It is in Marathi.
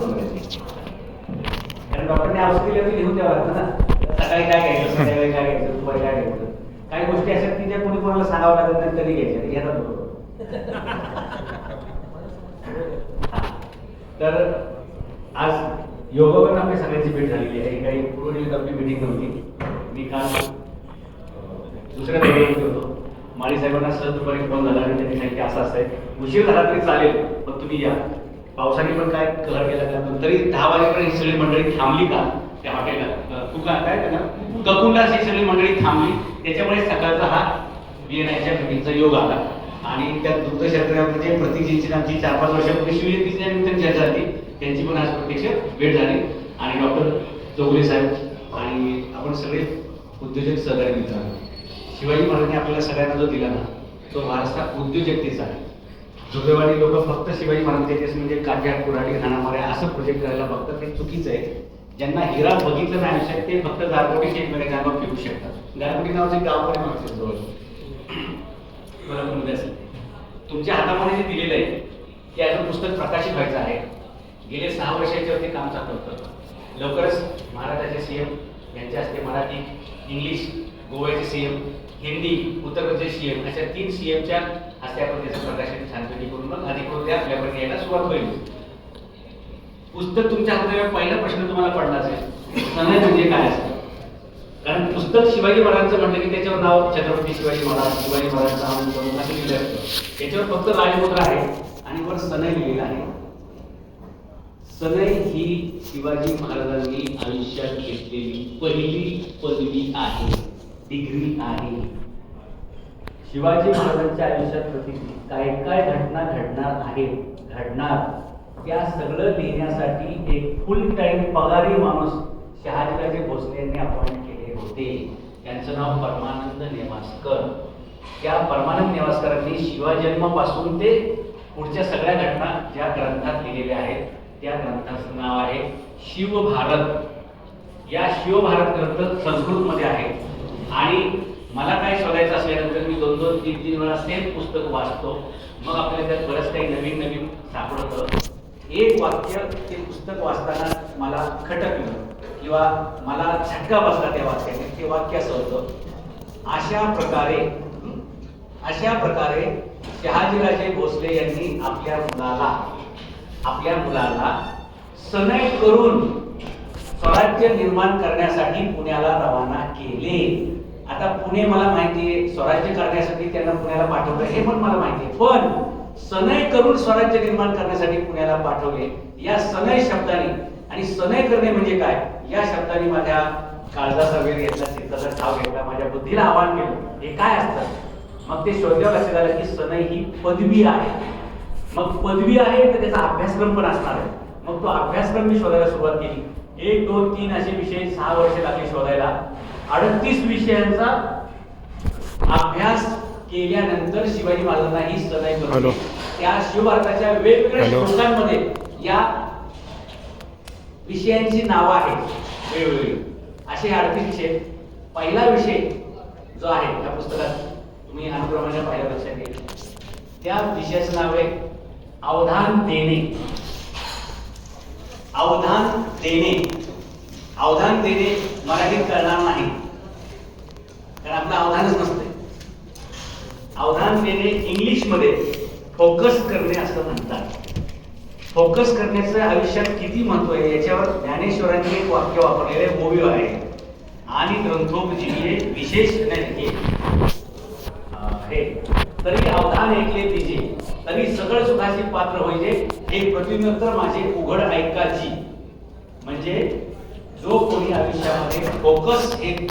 पूर्ण कारण डॉक्टरने औषध दिलं की लिहून द्यावं लागतं ना? सकाळी काय घ्यायचं संध्याकाळी काय घ्यायचं दुपारी काय घ्यायचं? काही गोष्टी अशा की ज्या कोणी कोणाला सांगावं लागत नाही तरी घ्यायच्या. घेतात तर आज योगावर आपल्या सगळ्यांची भेट झालेली आहे. काही पूर्वनियोजित आपली मिटिंग नव्हती. मी काल दुसऱ्या जागेवरती होतो. माळी साहेबांना सहज दुपारी फोन झाला आणि त्यांनी सांगितले असं असं आहे. उशीर झाला तरी चालेल पण तुम्ही या. पावसाने पण काय कलर केला का? तरी दहा वाजेपर्यंत ही सगळी मंडळी थांबली का? त्या हॉटेलला. अं, तू काय काय त्याला ककुंडा ही सगळी मंडळी थांबली. त्याच्यामुळे सकाळचा हा बीएनआयच्या मिटिंगचा योग आला. आणि त्या दुग्धशास्त्रामध्ये प्रतिजींची आमची चार पाच वर्षापूर्वी शिवजयंतीच्या निमित्ताने चर्चा झाली. त्यांची पण आज प्रत्यक्ष भेट झाली. आणि डॉक्टर चौगुले साहेब आणि आपण सगळे उद्योजक सहकारी मित्र शिवाजी महाराजांनी आपल्याला सगळ्यांना जो दिला ना तो महाराष्ट्रात उद्योजकतेचा आहे. दुर्दैवानी लोक फक्त शिवाजी महाराजांचे म्हणजे काठ्यात कुऱ्हाडी हाणामाऱ्या असं प्रोजेक्ट करायला बघतात. ते चुकीचं आहे. ज्यांना हिरा बघितलं नाही आयुष्यात ते फक्त गारगोटी एकमेकांना फिरू शकतात. गारगोटी नावाचे गाव पण मागचे जवळ. असेल तुमच्या हातामध्ये जे दिलेलं आहे ते अजून पुस्तक प्रकाशित व्हायचं आहे. गेले सहा वर्षाच्यावरती काम चालू होतं. लवकरच महाराष्ट्राचे सीएम यांच्या हस्ते मराठी इंग्लिश गोव्याचे सीएम हिंदी उत्तर प्रदेश सीएम अशा तीन सीएमच्या हस्ते आपण त्याचं प्रकाशन छानपणी करून मग अधिकृत आपल्याकडे यायला सुरुवात होईल. पुस्तक तुमच्या हाताने पहिला प्रश्न तुम्हाला पडलाच आहे सनद म्हणजे काय असतं? कारण पुस्तक शिवाजी महाराजांचं म्हटलं की त्याच्यावर नाव छत्रपती शिवाजी महाराज शिवाजी महाराजांचा असं लिहिलं असतं त्याच्यावर फक्त राजमुद्रा आहे आणि वर सनई लिहिलेला आहे. सनई ही शिवाजी महाराजांनी आयुष्यात घेतलेली पहिली पदवी आहे डिग्री आहे. शिवाजी महाराजांच्या आयुष्यात प्रतिनिधी काय काय घटना घडणार आहेत घडणार त्या सगळं लिहिण्यासाठी एक फुल टाइम पगारी माणूस शहाजीराजे भोसले यांनी अपॉइंट केले होते. त्यांचं नाव परमानंद नेवासकर. त्या परमानंद नेवासकरांनी शिवाजन्मापासून ते पुढच्या सगळ्या घटना ज्या ग्रंथात लिहिलेल्या आहेत त्या ग्रंथाचं नाव आहे शिवभारत या शिवभारत ग्रंथ संस्कृतमध्ये आहे आणि मला काय शोधायचं असल्यानंतर मी दोन दोन तीन तीन वेळा सेम पुस्तक वाचतो. मग आपल्याला त्यात बरंच काही नवीन नवीन सापडतं एक वाक्य ते पुस्तक वाचताना मला खटकलं किंवा मला झटका बसला त्या वाक्याने. ते वाक्य असं होतं अशा प्रकारे अशा प्रकारे शहाजीराजे भोसले यांनी आपल्या मुलाला आपल्या मुलाला सनय करून स्वराज्य निर्माण करण्यासाठी पुण्याला रवाना केले. आता पुणे मला माहिती आहे स्वराज्य करण्यासाठी त्यांना पुण्याला पाठवलं. हे पण मला माहिती आहे. पण सनय करून स्वराज्य निर्माण करण्यासाठी पुण्याला पाठवले या सनय शब्दाने. आणि सनय करणे म्हणजे काय? या शब्दाने माझ्या काळजाचा वेळ घेतला चित्ताचा ठाव घेतला माझ्या बुद्धीला आव्हान केलं. हे काय असतं? मग ते शोधल्यावर असं झालं की सनय ही पदवी आहे. मग पदवी आहे तर त्याचा अभ्यासक्रम पण असणार आहे. मग तो अभ्यासक्रम मी शोधायला सुरुवात केली. एक दोन तीन असे विषय सहा वर्ष लागली शोधायला. अडतीस विषयांचा अभ्यास केल्यानंतर शिवाजी महाराजांना ही सनई हॅलो. करून त्या शिवभारताच्या वेगवेगळ्या हॅलो. श्लोकांमध्ये या विषयांची नावं आहेत. वेगवेगळी. असे अडतीस विषय. पहिला विषय जो आहे त्या पुस्तकात तुम्ही अनुक्रमाने पाहिलं लक्षात येईल त्या विषयाचं नाव आहे अवधान देणे. अवधान देणे. अवधान देणे मराठीत कळणार नाही. कारण आपलं अवधानच नसते अवधान देणे इंग्लिशमध्ये फोकस करणे असं म्हणतात. फोकस करण्याचं आयुष्यात किती महत्त्व आहे याच्यावर ज्ञानेश्वरांनी एक वाक्य वापरलेले ओवी आहे. आणि ग्रंथोपजीये विशेष नाही हे हे. तरी अवधान ऐकले तिचे. तरी सगळ सुखाचे पात्र होईजे हे प्रतिनित्तर माझे उघड ऐकाची म्हणजे जो कोणी आयुष्यामध्ये फोकस एक